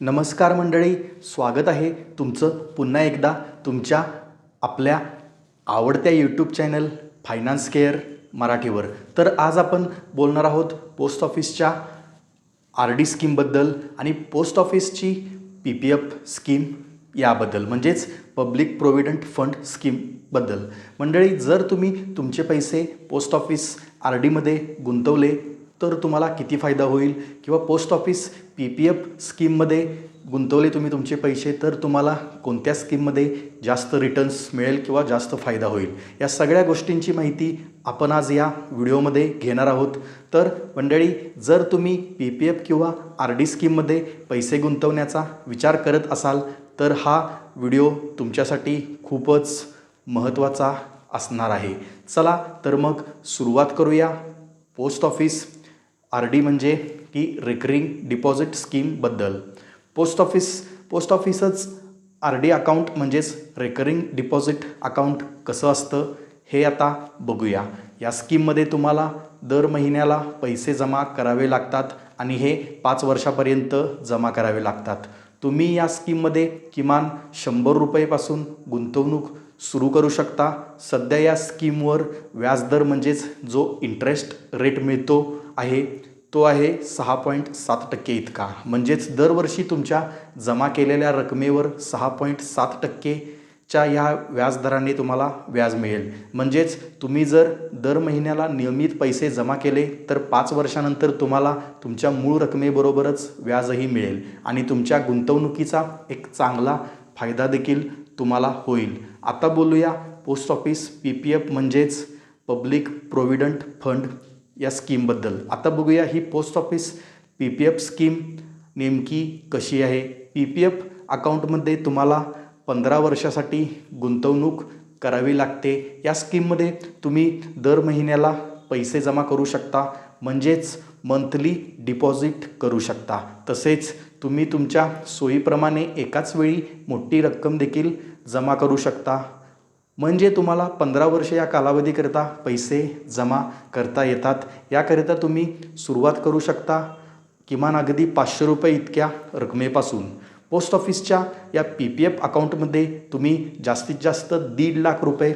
नमस्कार मंडळी स्वागत आहे तुमचं पुन्हा एकदा तुमच्या आपल्या आवडत्या यूट्यूब चॅनल फायनान्स केअर मराठीवर. तर आज आपण बोलणार आहोत पोस्ट ऑफिसच्या आर डी स्कीमबद्दल आणि पोस्ट ऑफिसची पी पी एफ स्कीम याबद्दल म्हणजेच पब्लिक प्रोव्हिडंट फंड स्कीमबद्दल मंडळी जर तुम्ही तुमचे पैसे पोस्ट ऑफिस आर डीमध्ये गुंतवले तर तुम्हाला किती फायदा होईल? किंवा post office P P F स्कीममध्ये गुंतवले तुम्ही तुमचे पैसे तर तुम्हाला कोणत्या स्कीममध्ये जास्त रिटर्न्स मिळेल किंवा जास्त फायदा होईल? या सगळ्या गोष्टींची माहिती आपण आज या व्हिडिओमध्ये घेणार आहोत. तर मंडळी जर तुम्ही पी पी एफ किंवा आर डी स्कीममध्ये पैसे गुंतवण्याचा विचार करत असाल तर हा व्हिडिओ तुमच्यासाठी खूपच महत्त्वाचा असणार आहे. चला तर मग सुरुवात करूया. पोस्ट ऑफिस आर डी म्हणजे की रिकरिंग डिपॉझिट स्कीमबद्दल पोस्ट ऑफिस पोस्ट ऑफिसच आर डी अकाउंट म्हणजेच रेकरिंग डिपॉझिट अकाउंट कसं असतं हे आता बघूया. या स्कीममध्ये तुम्हाला दर महिन्याला पैसे जमा करावे लागतात आणि हे पाच वर्षापर्यंत जमा करावे लागतात. तुम्ही या स्कीममध्ये किमान शंभर रुपयेपासून गुंतवणूक सुरू करू शकता. सध्या या स्कीमवर व्याजदर म्हणजेच जो इंटरेस्ट रेट मिळतो आहे तो आहे सहा पॉईंट सात टक्के इतका. म्हणजेच दरवर्षी तुमच्या जमा केलेल्या रकमेवर सहा पॉईंट सात टक्केच्या ह्या व्याजदराने तुम्हाला व्याज मिळेल. म्हणजेच तुम्ही जर दर महिन्याला नियमित पैसे जमा केले तर पाच वर्षानंतर तुम्हाला तुमच्या मूळ रकमेबरोबरच व्याजही मिळेल आणि तुमच्या गुंतवणुकीचा एक चांगला फायदा देखील तुम्हाला होईल. आता बोलूया post office P P F म्हणजेच पब्लिक प्रोव्हिडंट फंड या स्कीमबद्दल आता बघूया ही post office P P F scheme नेमकी कशी आहे? पी पी एफ अकाउंटमध्ये तुम्हाला पंधरा वर्षासाठी गुंतवणूक करावी लागते. या स्कीममध्ये तुम्ही दर महिन्याला पैसे जमा करू शकता म्हणजेच मंथली डिपॉझिट करू शकता. तसेच तुम्ही तुमच्या सोयीप्रमाणे एकाच वेळी मोठी रक्कम देखील जमा करू शकता. म्हणजे तुम्हाला पंधरा वर्ष या कालावधीकरिता पैसे जमा करता येतात. याकरिता तुम्ही सुरुवात करू शकता. किमान अगदी पाचशे रुपये इतक्या रकमेपासून. पोस्ट ऑफिसच्या या पी पी एफ अकाउंटमध्ये तुम्ही जास्तीत जास्त दीड लाख रुपये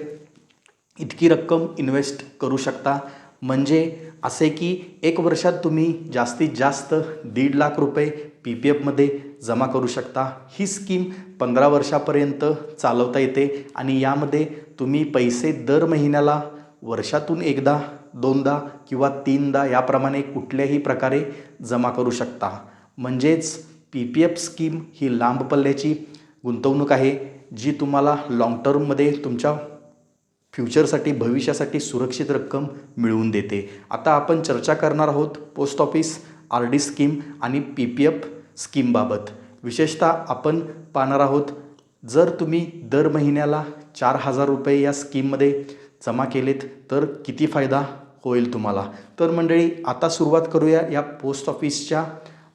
इतकी रक्कम इन्व्हेस्ट करू शकता. म्हणजे असे की एक वर्षात तुम्ही जास्तीत जास्त दीड लाख रुपये पी पी एफमध्ये जमा करू शकता. ही स्कीम पंधरा वर्षापर्यंत चालवता येते आणि यामध्ये तुम्ही पैसे दर महिन्याला वर्षातून एकदा दोनदा किंवा तीनदा याप्रमाणे कुठल्याही प्रकारे जमा करू शकता. म्हणजेच पी पी एफ स्कीम ही लांब पल्ल्याची गुंतवणूक आहे जी तुम्हाला लाँग टर्ममध्ये तुमच्या फ्युचरसाठी भविष्यासाठी सुरक्षित रक्कम मिळवून देते. आता आपण चर्चा करणार आहोत post office R D scheme आणि पी पी एफ स्कीमबाबत. विशेषतः आपण पाहणार आहोत जर तुम्ही दर महिन्याला चार हजार रुपये या स्कीममध्ये जमा केलेत तर किती फायदा होईल तुम्हाला? तर मंडळी आता सुरुवात करूया या पोस्ट ऑफिसच्या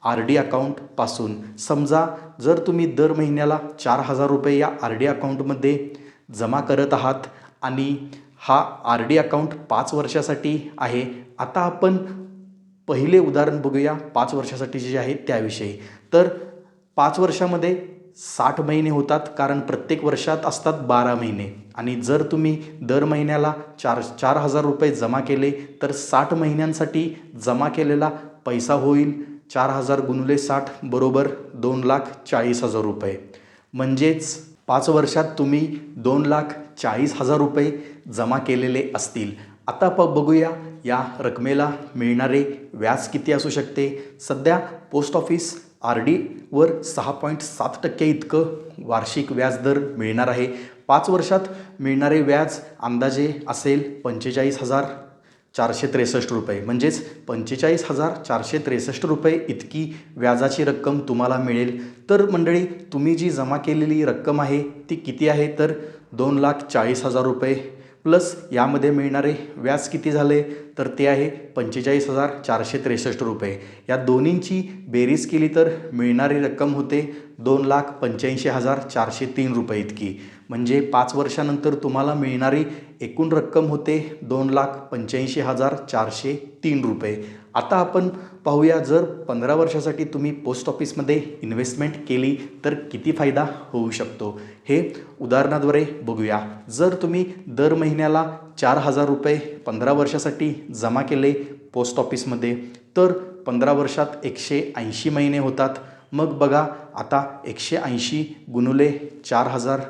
आर डी अकाउंटपासून. समजा जर तुम्ही दर महिन्याला चार हजार रुपये या आर डी अकाउंटमध्ये जमा करत आहात आणि हा आर डी अकाउंट पाच वर्षासाठी आहे. आता आपण पहिले उदाहरण बघूया पाच वर्षासाठी जे आहे त्याविषयी. तर पाच वर्षामध्ये साठ महिने होतात कारण प्रत्येक वर्षात असतात बारा महिने. आणि जर तुम्ही दर महिन्याला चार चार हजार रुपये जमा केले तर साठ महिन्यांसाठी जमा केलेला पैसा होईल चार हजार गुणले साठ बरोबर दोन लाख चाळीस हजार रुपये. म्हणजेच पाच वर्षात तुम्ही दोन लाख चाळीस हजार रुपये जमा केलेले असतील. आता प बघूया या रकमेला मिळणारे व्याज किती असू शकते? सध्या पोस्ट ऑफिस आर डीवर सहा पॉईंट सात टक्के इतकं वार्षिक व्याजदर मिळणार आहे. पाच वर्षात मिळणारे व्याज अंदाजे असेल पंचेचाळीस हजार. चारशे त्रेसष्ट रुपये. म्हणजेच पंचेचाळीस हजार चारशे त्रेसष्ट रुपये इतकी व्याजाची रक्कम तुम्हाला मिळेल. तर मंडळी तुम्ही जी जमा केलेली रक्कम आहे ती किती आहे? तर दोन लाख चाळीस हजार रुपये. प्लस यामध्ये मिळणारे व्याज किती झाले? तर ते आहे पंचेचाळीस हजार चारशे त्रेसष्ट रुपये. या दोन्हींची बेरीज केली तर मिळणारी रक्कम होते दोन लाख पंच्याऐंशी हजार चारशे तीन रुपये इतकी. म्हणजे पाच वर्षानंतर तुम्हाला मिळणारी एकूण रक्कम होते दोन लाख पंच्याऐंशी हजार चारशे तीन रुपये. आता आपण पाहूया जर पंधरा वर्षासाठी तुम्ही पोस्ट ऑफिसमध्ये इन्व्हेस्टमेंट केली तर किती फायदा होऊ शकतो? हे उदाहरणाद्वारे बघूया. जर तुम्ही दर महिन्याला चार हजार रुपये पंधरा वर्षासाठी जमा केले पोस्ट ऑफिसमध्ये तर पंधरा वर्षात एकशे ऐंशी महिने होतात. मग बघा आता एकशे ऐंशी गुणुले चार हजार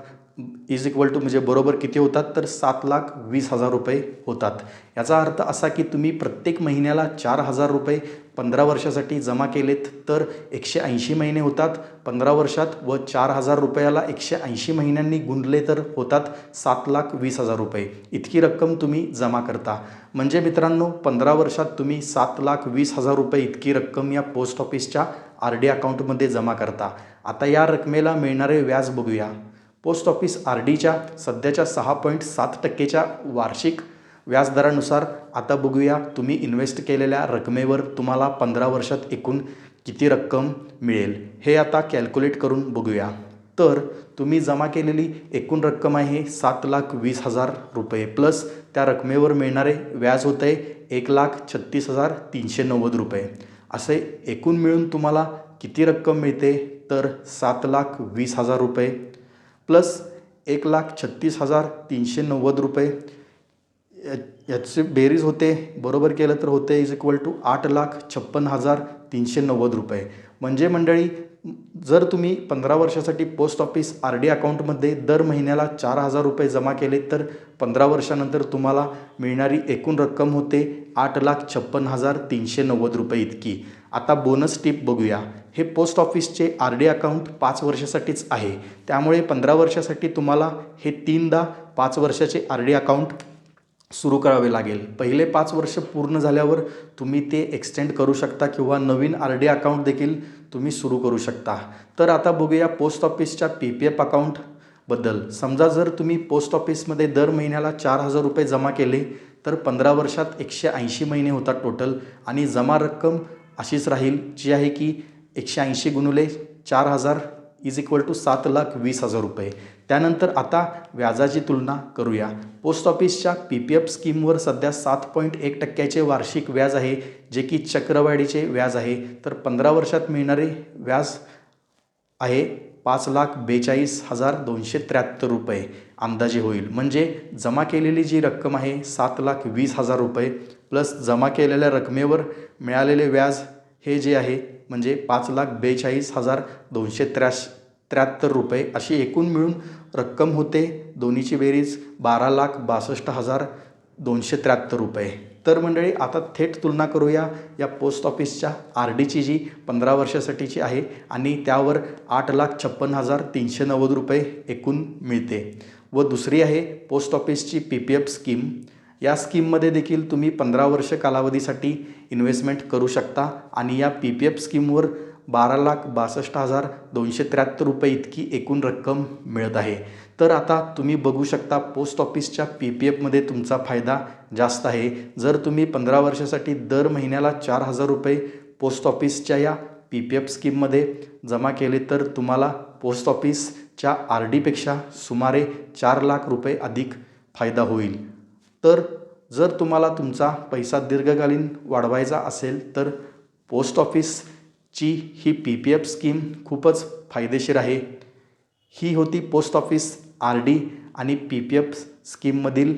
इज इक्वल टू म्हणजे बरोबर किती होतात? तर सात लाख वीस हजार रुपये होतात. याचा अर्थ असा की तुम्ही प्रत्येक महिन्याला चार हजार रुपये पंधरा वर्षासाठी जमा केलेत तर एकशे ऐंशी महिने होतात. पंधरा वर्षात व चार हजार रुपयाला एकशे ऐंशी महिन्यांनी गुंडले तर होतात सात लाख वीस हजार रुपये. इतकी रक्कम तुम्ही जमा करता. म्हणजे मित्रांनो पंधरा वर्षात तुम्ही सात लाख वीस हजार रुपये इतकी रक्कम या पोस्ट ऑफिसच्या आर डी अकाउंटमध्ये जमा करता. आता या रकमेला मिळणारे व्याज बघूया. पोस्ट ऑफिस आर डीच्या सध्याच्या सहा पॉईंट सात टक्केच्या वार्षिक व्याजदरानुसार आता बघूया तुम्ही इन्व्हेस्ट केलेल्या रकमेवर तुम्हाला पंधरा वर्षात एकूण किती रक्कम मिळेल हे आता कॅल्क्युलेट करून बघूया. तर तुम्ही जमा केलेली एकूण रक्कम आहे सात लाख वीस हजार रुपये प्लस त्या रकमेवर मिळणारे व्याज होत आहे एक लाख छत्तीस हजार तीनशे नव्वद रुपये. असे एकूण मिळून तुम्हाला किती रक्कम मिळते? तर सात लाख वीस हजार रुपये. प्लस एक लाख छत्तीस हजार तीनशे नव्वद रुपये. या याचे बेरीज होते बरोबर केलं तर होते इज इक्वल टू आठ लाख छप्पन हजार तीनशे नव्वद रुपये. म्हणजे मंडळी जर तुम्ही पंधरा वर्षासाठी पोस्ट ऑफिस आर डी अकाउंटमध्ये दर महिन्याला चार हजार रुपये जमा केले तर पंधरा वर्षानंतर तुम्हाला मिळणारी एकूण रक्कम होते आठ लाख छप्पन हजार तीनशे नव्वद रुपये इतकी. आता बोनस टिप बघूया. हे पोस्ट ऑफिसचे आर डी अकाउंट पाच वर्षासाठीच आहे. त्यामुळे पंधरा वर्षासाठी तुम्हाला हे तीनदा पाच वर्षाचे आर डी अकाउंट सुरू करावे लागेल. पहिले पाच वर्ष पूर्ण झाल्यावर तुम्ही ते एक्सटेंड करू शकता किंवा नवीन आर डी अकाउंट देखील तुम्ही सुरू करू शकता. तर आता बघूया पोस्ट ऑफिसच्या पी पी एफ अकाउंटबद्दल समजा जर तुम्ही पोस्ट ऑफिसमध्ये दर महिन्याला चार हजार रुपये जमा केले तर पंधरा वर्षात एकशे ऐंशी महिने होतात टोटल आणि जमा रक्कम अशीच राहील जी आहे की एकशे ऐंशी गुणुले चार हजार इज इक्वल टू सात लाख वीस हजार रुपये. त्यानंतर आता व्याजाची तुलना करूया. पोस्ट ऑफिसच्या पी पी एफ स्कीमवर सध्या सात पॉईंट एक टक्क्याचे वार्षिक व्याज आहे जे की चक्रवाढीचे व्याज आहे. तर पंधरा वर्षात मिळणारे व्याज आहे पाच लाख बेचाळीस हजार दोनशे त्र्याहत्तर रुपये. अंदाजे होईल. म्हणजे जमा केलेली जी रक्कम आहे सात लाख वीस हजार रुपये प्लस जमा केलेल्या रकमेवर मिळालेले व्याज हे जे आहे म्हणजे पाच लाख बेचाळीस हजार दोनशे त्र्याश त्र्याहत्तर रुपये अशी एकूण मिळून रक्कम होते. दोन्हीची बेरीज बारा लाख बासष्ट हजार दोनशे त्र्याहत्तर रुपये. तर मंडळी आता थेट तुलना करूया या पोस्ट ऑफिसच्या आर डीची जी पंधरा वर्षासाठीची आहे आणि त्यावर आठ लाख छप्पन हजार तीनशे नव्वद रुपये एकूण मिळते. व दुसरी आहे पोस्ट ऑफिसची पी पी एफ स्कीम. या स्कीममध्ये देखील तुम्ही पंधरा वर्ष कालावधीसाठी इन्व्हेस्टमेंट करू शकता आणि या पी पी एफ स्कीमवर बारा लाख बासष्ट हजार दोनशे त्र्याहत्तर रुपये इतकी एकूण रक्कम मिळत आहे. तर आता तुम्ही बघू शकता पोस्ट ऑफिसच्या पी पी एफमध्ये तुमचा फायदा जास्त आहे. जर तुम्ही पंधरा वर्षासाठी दर महिन्याला चार हजार रुपये पोस्ट ऑफिसच्या या पी पी एफ स्कीममध्ये जमा केले तर तुम्हाला पोस्ट ऑफिसच्या आर डीपेक्षा सुमारे चार लाख रुपये अधिक फायदा होईल. तर जर तुम्हाला तुमचा पैसा दीर्घकालीन वाढवायचा असेल तर पोस्ट ऑफिसची ही पी पी एफ स्कीम खूपच फायदेशीर आहे. ही होती पोस्ट ऑफिस आर डी आणि पी पी एफ स्कीममधील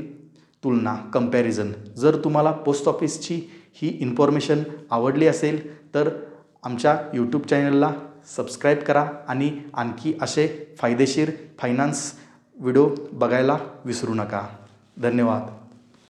तुलना कंपॅरिझन जर तुम्हाला पोस्ट ऑफिसची ही इन्फॉर्मेशन आवडली असेल तर आमच्या यूट्यूब चॅनलला सबस्क्राईब करा आणि आणखी असे फायदेशीर फायनान्स व्हिडिओ बघायला विसरू नका. धन्यवाद.